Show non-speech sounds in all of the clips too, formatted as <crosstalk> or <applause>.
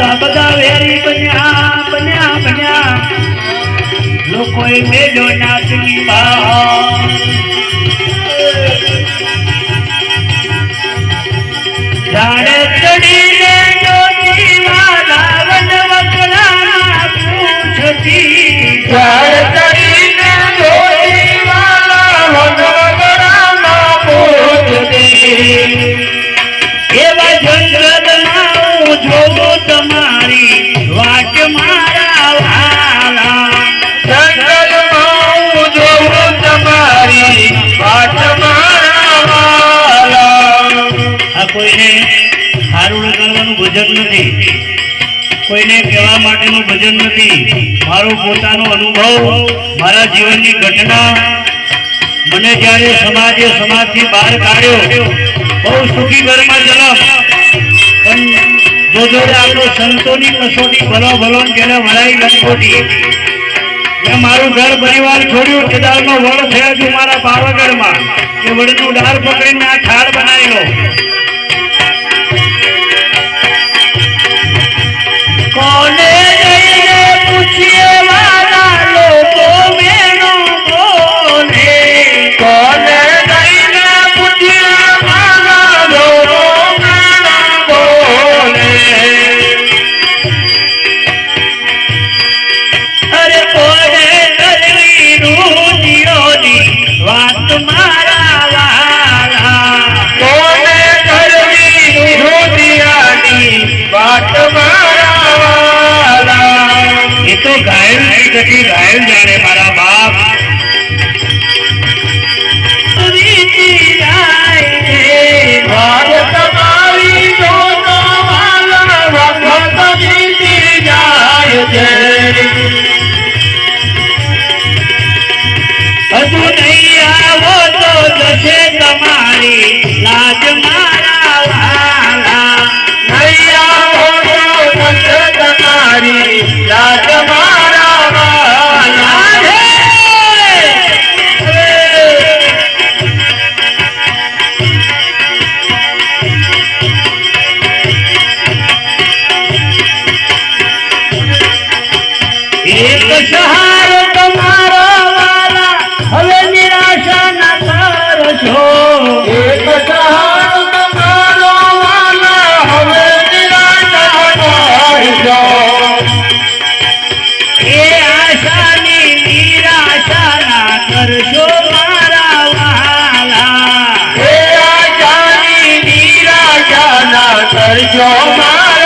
હતા બધા વેરી બન્યા બન્યા બન્યા. લોકોએ મેળો નાચની જાણે ચડીને તમારી વાટ મારા વાલા. જંગલમાં હું જોઉં તમારી વાટ મારા વાલા. આ કોઈને સારું કરવાનું ભજન નથી. કોઈને કહેવા માટેનું ભજન નથી. મારો પોતાનો અનુભવ મારા જીવનની ઘટના મને જ્યારે સમાજે સમાજથી બહાર કાઢ્યો બહુ સુખી ઘરમાં જન્મ. આપણો સંતોની કસોટી ભલો ભલો જેને વળાઈ લંકોટી મેં મારું ઘર પરિવાર છોડ્યું કેદારનો વડ થયો છું મારા પાવાગઢમાં. એ વડનું ડાર પકડીને આ ઠાડ બનાવેલો કોને સહારો તમારો વાલા. હવે નિરાશા ના કરશો એક સહારો તમારો વાલા. હવે નિરાશા કરજો. એ આશાની નિરાશા ના કરશો મારા વાલા. હે આશાની નિરાશા ના કરજો મારા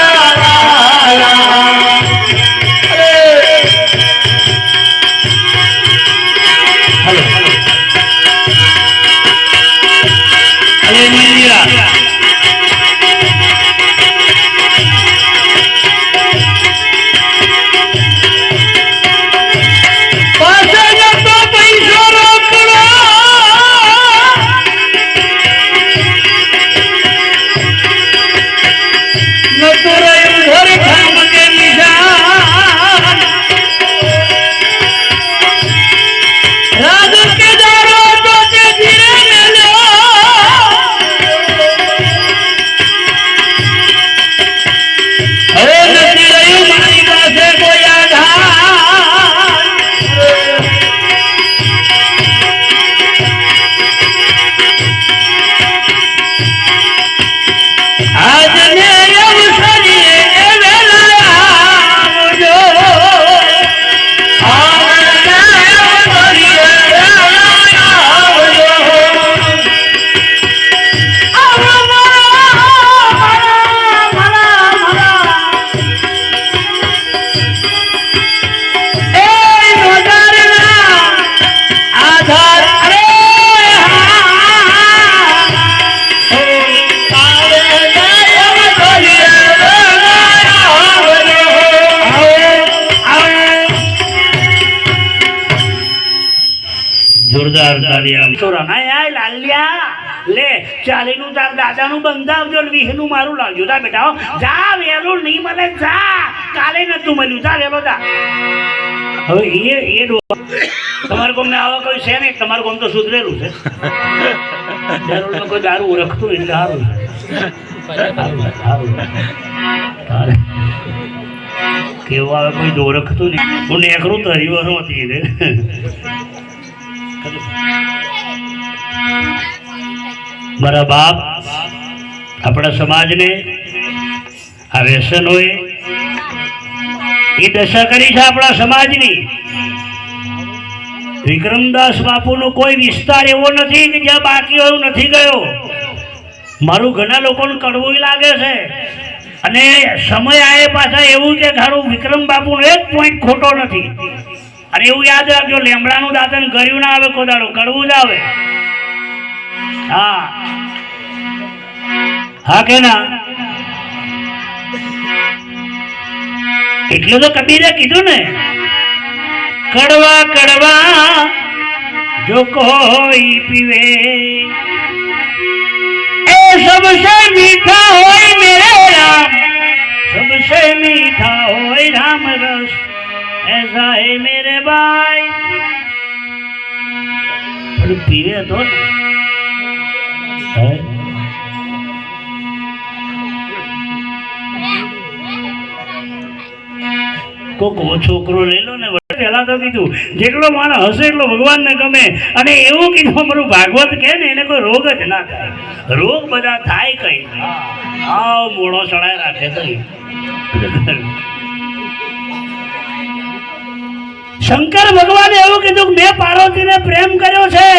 લે તાર દાદાનું બંધાવજો ને વીહનું મારું લાવજો. તા બેટા. જા નહીં મને જા. કાલે મળ્યું. જા, વેલો જા. હવે એ એ તમારા આવા કોઈ છે નહીં? તમારું ગામ તો સુધરેલું છે. કોઈ દારૂ ઓળખતું એટલે સારું. કેવું આવે કોઈ દોરખતું નહીં. હું નેકરું તરીવાનો હતી રે મારા બાપ આપણા સમાજને આ વ્યસનોએ એ દશા કરી છે આપણા સમાજની. વિક્રમદાસ બાપુનો કોઈ વિસ્તાર એવો નથી કે જ્યાં બાકી હોય નથી ગયો. મારું ઘણા લોકોને કડવું લાગે છે. અને સમય આવે પાછા એવું કે ખારું વિક્રમ બાપુનો એક પોઈન્ટ ખોટો નથી. અને એવું યાદ રાખજો, લેમડાનું દાંતન કર્યું ના આવે કોદાડો કરવું જ આવે. હા. હા કે ના? એટલું તો કબીરે કીધું ને, કડવા કડવા, જો કોઈ પીવે. એ સબસે મીઠા હોય મેરે રામ, સબસે મીઠા હોય રામ રસ. ऐसा है मेरे भाई પણ પીવે તો ને હે? કોક એવો છોકરો લઈ લો ને પહેલા તો કીધું જેટલો માણસ હશે એટલો ભગવાનને ગમે અને એવું કીધું અમારું ભાગવત કે ને એને કોઈ રોગ જ ના થાય રોગ બધા થાય કઈ આવ મોડો ચડાય રાખે કઈ શંકર ભગવાને એવું કીધું કે મેં પાર્વતીને પ્રેમ કર્યો છે.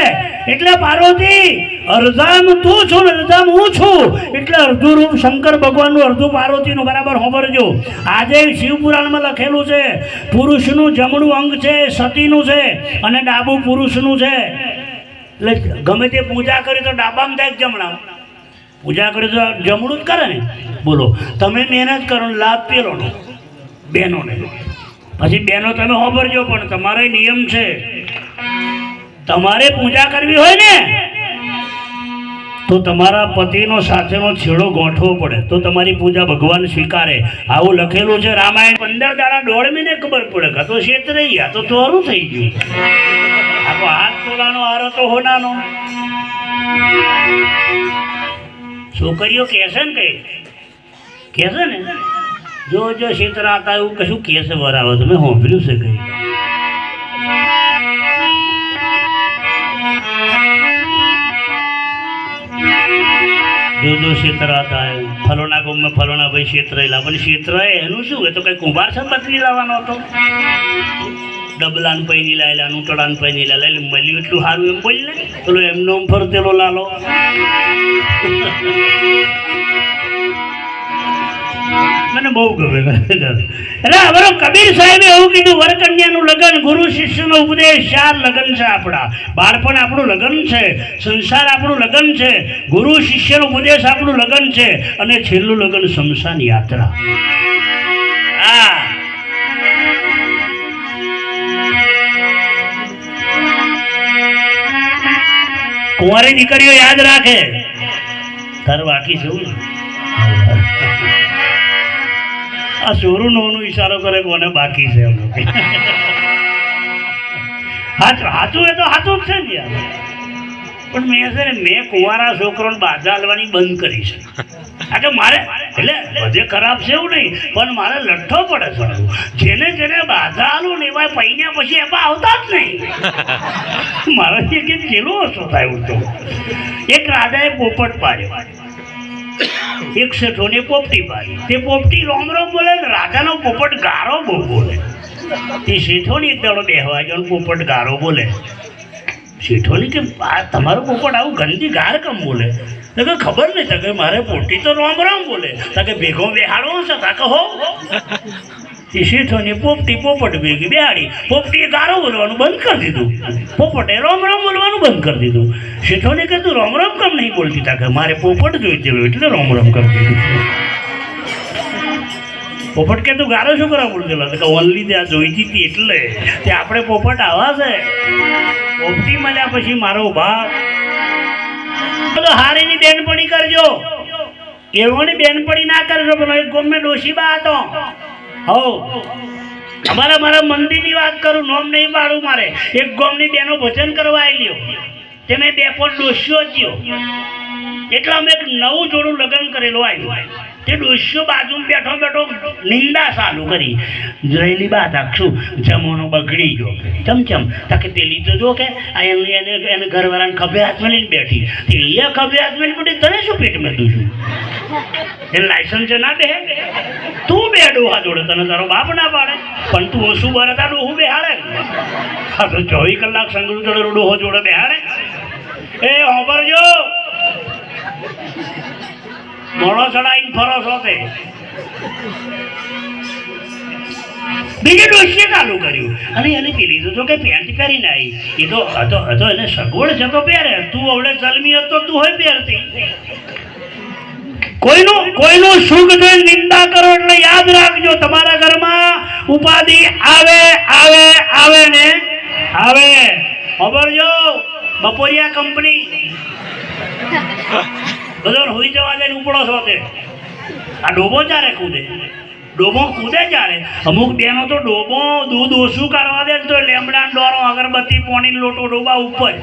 એટલે પાર્વતી, અર્ધામ તું છું ને અર્ધામ હું છું. એટલે અર્ધું રૂપ શંકર ભગવાનનું, અર્ધું પાર્વતીનું બરાબર ખબરજો આજે શિવપુરાણમાં લખેલું છે, પુરુષનું જમણું અંગ છે, સતીનું છે અને ડાબું પુરુષનું છે. એટલે ગમે તે પૂજા કરી તો ડાબામાં થાય જમણા પૂજા કરી તો જમણું જ કરે ને? બોલો, તમે મહેનત કરો લાભ પેલો નો બહેનોને પછી બહેનો તમે હોબરજો પણ તમારો નિયમ છે. તમારે પૂજા કરવી હોય ને, તો તમારા પતિનો સાથેનો છેડો ગોઠવો પડે. તો તમારી પૂજા ભગવાન સ્વીકારે. આવું લખેલું છે રામાયણ પંદર દાડા દોઢ મહિને ખબર પડે કે તો શેત રહી આ તો તોરું થઈ ગયું. આખો હાથ તોલાનો હારો તો હોનાનો છોકરીઓ કહેશે ને કઈ કહેશે ને? જો જો શેતરા હતા એવું કશું કેસ બરાબર તમે હોંભર્યું છે કઈ. જો જો હતા એવું ફલોના ગામમાં ફલોના ભાઈ ક્ષેત્ર એલા પણ ક્ષેત્ર એનું શું? એ તો કઈ કુંભાર છે બદલી લાવવાનો હતો. ડબલાન પૈની લાયેલા નૂટડાન પૈની લાયેલા એટલે મળ્યું એટલું સારું એમ બોલ ને. પેલો એમનો એમ ફરતેલો લાલો. મને બહુ ગમે. એટલે અમારો કબીર સાહેબે એવું કીધું, વરકન્યાનું લગ્ન, ગુરુ શિષ્યનો ઉપદેશ, ચાર લગ્ન છે આપણા. બાળપણ આપણું લગ્ન છે, સંસાર આપણું લગ્ન છે, ગુરુ શિષ્યનો ઉપદેશ આપણું લગ્ન છે, અને છેલ્લું લગ્ન શમશાન યાત્રા. આ કુંવારી દીકરીઓ યાદ રાખે. તાર બાકી છે? આ સોરું નોનું ઈશારો કરે કોને બાકી છે એમ હાચું હાચું એ તો હાચું જ છે ને યાર. પણ મેં છે ને, મેં કુંવારા છોકરોને બાધા હાલવાની બંધ કરી છે. આ કે મારે, એટલે બધે ખરાબ છે એવું નહીં, પણ મારે લઠ્ઠો પડે છે જેને જેને બાધા હાલું ને એવા પૈણ્યા પછી એમાં આવતા જ નહીં. મારે એક એક કેલો ઓછો થાય એવું તો એક રાજાએ પોપટ પાડ્યો. એક શેઠોને પોપટી પાડી. તે પોપટી રોમ રોમ બોલે ને રાજાનો પોપટ ગારો બહુ બોલે. તે એક દાડો બેહવા ગયો પોપટ ગારો બોલે. શેઠોની કે, આ તમારો પોપટ આવું ગંદી ગાર કેમ બોલે? તો ખબર નહીં. તો કે, મારે પોટી તો રોમ રોમ બોલે. તો ભેગો બેહાડો છે તા કે હો એ શેઠોની પોપટી પોપટ ભેગી બેહાડી, પોપટીએ ગારો બોલવાનું બંધ કરી દીધું. પોપટે રોમ રોમ બોલવાનું બંધ કરી દીધું. શેઠોને કીધું રોમ રોમ કેમ નહીં બોલતી? તા કે, મારે પોપટ જોઈતેલો એટલે રોમ રોમ કરી દીધું. પોપટ કે, તું ગારો શું કરવા બોલતેલો તો કે, ઓનલી ત્યાં જોઈતી હતી એટલે. તે આપણે પોપટ આવા છે. પોપટી મળ્યા પછી મારો બાપ બોલો હારીની બેનપણી કરજો. એવોની બેનપણી ના કરજો, પેલો એક ગમે ડોશીબા હતો. હો. અમારા મારા મંદિરની વાત કરું, નોમ નહીં પાડું મારે. એક ગોમની બેનો ભજન કરવા આવેલ્યો તે મેં બે પોટ ડોસ્યો થયો એટલે અમે એક નવું જોડું લગ્ન કરેલું આવ્યું. તે ડોસ્યો બાજુ બેઠો બેઠો નિંદા ચાલુ કરી. જયલી બા આખશું જમવાનો બગડી ગયો. ચમ ચમ, તાકે પેલી તો જો કે એને એને એને ઘરવાળાને ખભે હાથ મેલીને બેઠી. તે એ ખભે હાથ મેલી બેઠી, તને શું પેટમાં છું? એ લાયસન્સ ના દે. તું બે ડોહા જોડે, તને તારો બાપ ના પાડે. પણ તું ઓછું બરતા ડોહું બેહાડે. હા તો ચોવીસ કલાક સંગડું જોડે ડોહો જોડે બેહાડે. એ હોબરજો મોડો ચડાવીને ફરો છો તે. બીજું ડોસીએ ચાલુ કર્યું? અને એને પેલી તો કે પેન્ટ પહેરીને આવી એ તો હતો હતો એને સગવડ છે તો પહેરે. તું અવડે ચલમી હતો તું હોય પહેરતી. કોઈનું કોઈનું સુખ જોઈ નિંદા કરો એટલે યાદ રાખજો તમારા ઘરમાં ઉપાધિ આવે આવે આવે ને આવે. ખબર જો? બપોરિયા કંપની. <laughs> બધો હોઈ જવા દે ઉપડો છો તે. આ ડોબો ચારે કૂદે? ડોબો કૂદે ચારે અમુક બેનો તો ડોબો, દૂધ ઓછું કરવા દે તો લેમડા ડોરો અગરબત્તી પોણી લોટો ડોબા ઉપર.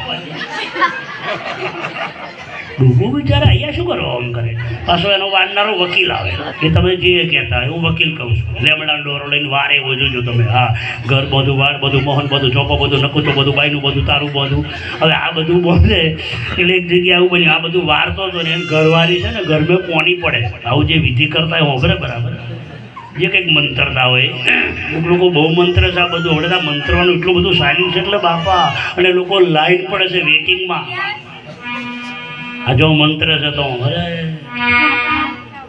ડોબો બિચારા અહીંયા શું કરવા આમ કરે? પાછો એનો વારનારો વકીલ આવે. કે તમે જે કહેતા હોય, હું વકીલ કહું છું. લેમડા ડોરો લઈને વારે એવો જોજો તમે. હા, ઘર બધું વાર બધું, મોહન બધું ચોપો બધું, નકુચો બધું, બાયનું બધું, તારું બધું. હવે આ બધું બોલે એટલે એક જગ્યાએ આવું બન્યું. આ બધું વારતો હતો ને ઘરવાળી છે ને, ઘરમાં પોણી પડે. આવું જે વિધિ કરતા હોય, હોભરે બરાબર? જે કંઈક મંત્રતા હોય. અમુક લોકો બહુ મંત્ર છે, આ બધું. હવે મંત્રવાનું એટલું બધું સાયન્સ એટલે બાપા. અને લોકો લાઈન પડે છે વેટિંગમાં. આ જો મંત્ર છે તો અરે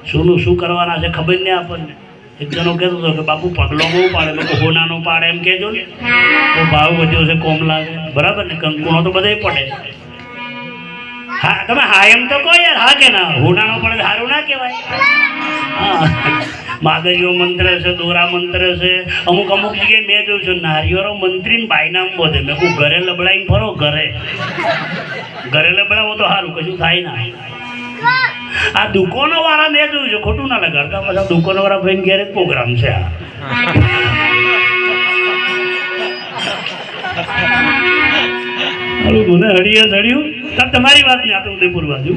શુંનું શું કરવાના છે ખબર નહીં આપણને. એક જણો કહેતો હતો કે, બાપુ, પગલો બહુ પાડે. લોકો હોનાનો પાડે. એમ કહેજો ને. તો ભાવ વધ્યો છે, કોમ લાગે. બરાબર ને? કંકુનો તો બધે પડે. હા, તમે હા એમ તો કહો યાર, હા કે ના? હોનાનો પડે સારું ના કહેવાય. હા. માગરીઓ મંત્ર છે, દોરા મંત્ર છે. અમુક અમુક જગ્યાએ મેં જોયું છે નારિયેળો મંત્રીને બાયનામ બોધે. મેં કહું, ઘરે લબડાઈને ફરો, ઘરે. ઘરે લબડાવો તો સારું કશું થાય ના. આ દુકાનો વાળા મેં જોયું છે, ખોટું ના લગાડતા બધા દુકાનો વાળા ભાઈ ઘેરે પ્રોગ્રામ છે આ. મને હળીએ ચડ્યું. તમારી વાત નહીં આ તો ઉદયપુર બાજુ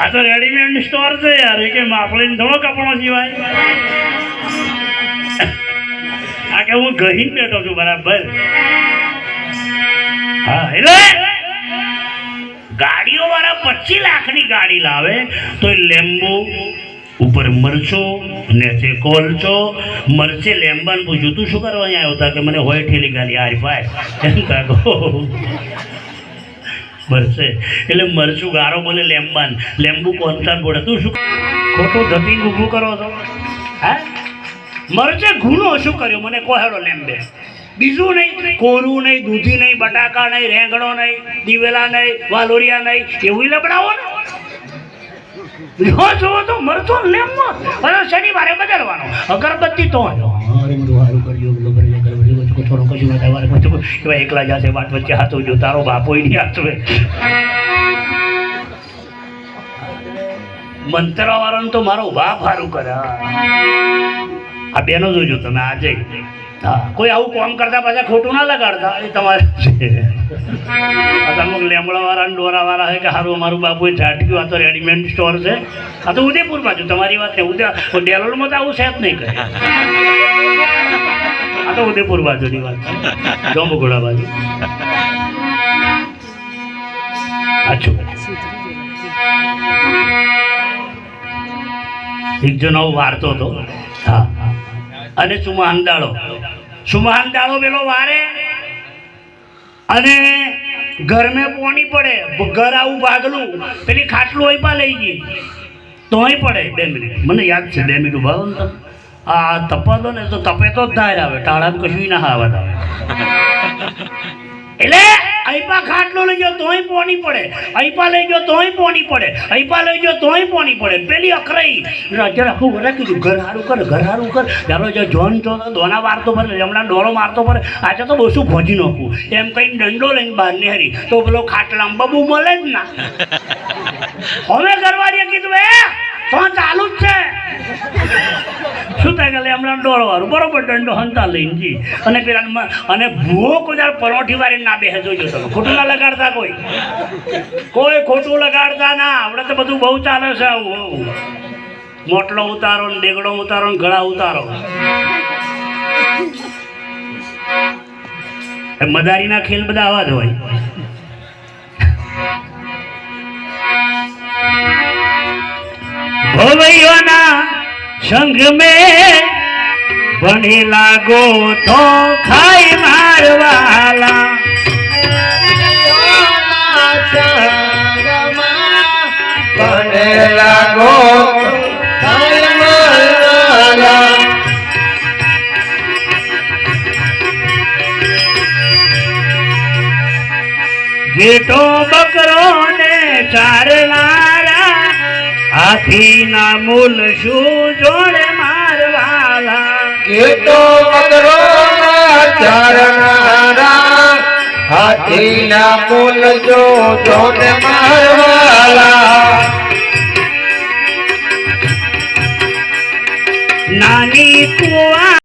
આ તો રેડીમેડ સ્ટોર છે યાર. એ કે માપડીને થોડો કપડો સિવાય. આ કે હું ગહી બેઠો છું, બરાબર. હા, એટલે ગાડીઓ વાળા પચીસ લાખની ગાડી લાવે તો એ લેમ્બો ઉપર મરચો, નેચે કોલચો. મરચે લેમ્બાને પૂછ્યું, તું શું કરવા અહીંયા આવ્યો? હતા કે મને હોય ઠેલી ગાલી હારી ભાઈ એમ કાકો મરચે એટલે મરચું ગારો બોલે લેમ્બાન લેમ્બુ કોલતા બોલે તું શું ખોટું ધતી ઊભું કરો છો? હે? મરચે ગુનો શું કર્યો? મને કોહેડો લેમ્બે બીજું નહીં. કોરું નહીં, દૂધી નહીં, બટાકા નહીં, રેંગણો નહીં, દિવેલા નહીં, વાલોરિયા નહીં. એવું લબડાવો ને. જો જોવો તો મરચો લેમ્બો અને શનિવારે બદલવાનો. અગરબત્તી તો અરે બધું સારું કર્યું બધું કર્યું અગરબત્તી વચ્ચે તમારે વારે એવા એકલા જશે વાત વચ્ચે હાથો જો તારો બાપો નહીં હાથવે મંત્રવાળાને તો મારો બાપ સારું કરે. આ બેનો જોજો તમે આજે કોઈ આવું કામ કરતા પાછા ખોટું ના લગાડતા. એ તમારે અમુક લેમડાવાળા ને ડોરાવાળા છે કે સારું અમારું બાપુએ ઝાટક્યું. આ તો રેડીમેડ સ્ટોર છે. આ તો ઉદયપુરમાં છું તમારી વાત ને ઉદય ડેલોલમાં તો આવું છે નહીં કરે. આ તો ઉદયપુર બાજુની વાત જોંબુગોડા બાજુ. અચ્છું એક વારતો હતો. હા. અને સુમહાન દાડો. સુમહાન દાડો પેલો વારે. અને ઘરમે પોણી પડે. ઘર આવું ભાગલું. પેલી ખાટલું હોય પા લઈ ગઈ. તોય પડે બે મિનિટ. મને યાદ છે, બે મિનિટ ઊભા આ તપા દો ને તો તપે તો જ ધાર આવે ટાળા કશું ના આવત આવે. એટલે અહીપા ખાટલો લઈ ગયો તોય પોણી પડે અહીપા લઈ ગયો તોય પોણી પડે અહીપા લઈ ગયો તોય પોણી પડે પેલી અકરાઈ. જરા આખું વરા કીધું ઘર હારું કર ઘર હારું કર. ચાલો જો જોન તો દોના મારતો ભરે હમણાં ડોળો મારતો પડે આજે તો બસું ભોજી નાખું. એમ કઈ દંડો લઈને બહાર નેહરી તો પેલો ખાટલામાં બબુ મળે જ ના. <laughs> હવે ઘરવાળીએ કીધું એ તો ચાલુ જ છે. શું થાય કે લે, હમણાં દોડવાનું. બરોબર, દંડો હંતા લઈને જી. અને પેલા અને ભૂવો કોઈ પરોઠી વાળી ના બેસે, જોજો તમે. ખોટું ના લગાડતા કોઈ. કોઈ ખોટું લગાડતા ના. આપણે તો બધું બહુ ચાલે છે આવું. મોટલો ઉતારો ને ડેગડો ઉતારો ને ગળા ઉતારો. મદારીના ખેલ બધા આવા જ હોય. ભવૈયોના સંઘ મે ભણી લાગો તો ખાઈ મારવાલા. મને લાગો ઘેટો બકરો ને ચારનારા હાથીના મૂલ શું જોડે મારવાલા? કેતો મગરો હાથીના મૂલ જો જોડે મારવાલા. નાની કુવા